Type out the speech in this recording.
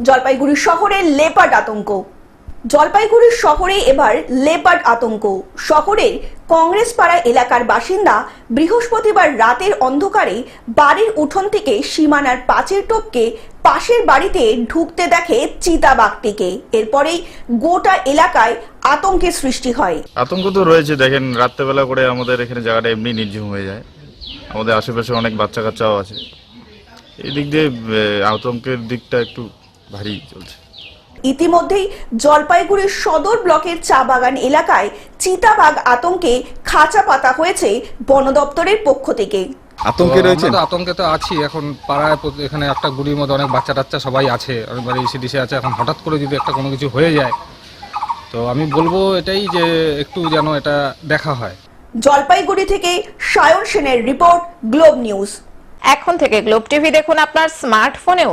জলপাইগুড়ি শহরে লেপার্ড আতঙ্ক। জলপাইগুড়ি শহরে এবার লেপার্ড আতঙ্ক। শহরের কংগ্রেস পাড়া এলাকার বাসিন্দা বৃহস্পতিবার রাতের অন্ধকারে বাড়ির উঠোন থেকে সীমানার পাঁচের টপকে পাশের বাড়িতে ঢুকতে দেখে চিতাবাঘটিকে এরপরেই গোটা এলাকায় আতঙ্কের সৃষ্টি হয়। আতঙ্ক তো রয়েছে, দেখেন রাত্রেবেলা করে আমাদের এখানে জায়গাটা এমনি নির্ঝুম হয়ে যায়। আমাদের আশেপাশে অনেক বাচ্চা কাচ্চাও আছে। এই দিক দিয়ে আতঙ্কের দিকটা একটু ভারী চলছে। ইতিমধ্যেই জলপাইগুড়ির সদর ব্লকের চা বাগান এলাকায় চিতাবাঘ আতঙ্কে খাঁচা পাতা হয়েছে বন দপ্তরের পক্ষ থেকে। আতঙ্কে রয়েছে আতঙ্কে তো আছি। এখন পাড়ায় এখানে একটা গুড়ির মধ্যে অনেক বাচ্চা টাচ্চা সবাই আছে। অনেকবার এসে দিশে আছে। এখন হঠাৎ করে যদি একটা কোনো কিছু হয়ে যায় তো আমি বলব এটাই যে একটু যেন এটা দেখা হয়। জলপাইগুড়ি থেকে সায়ন সেনের রিপোর্ট গ্লোব নিউজ। এখন থেকে গ্লোব টিভি দেখুন আপনার স্মার্টফোনেও।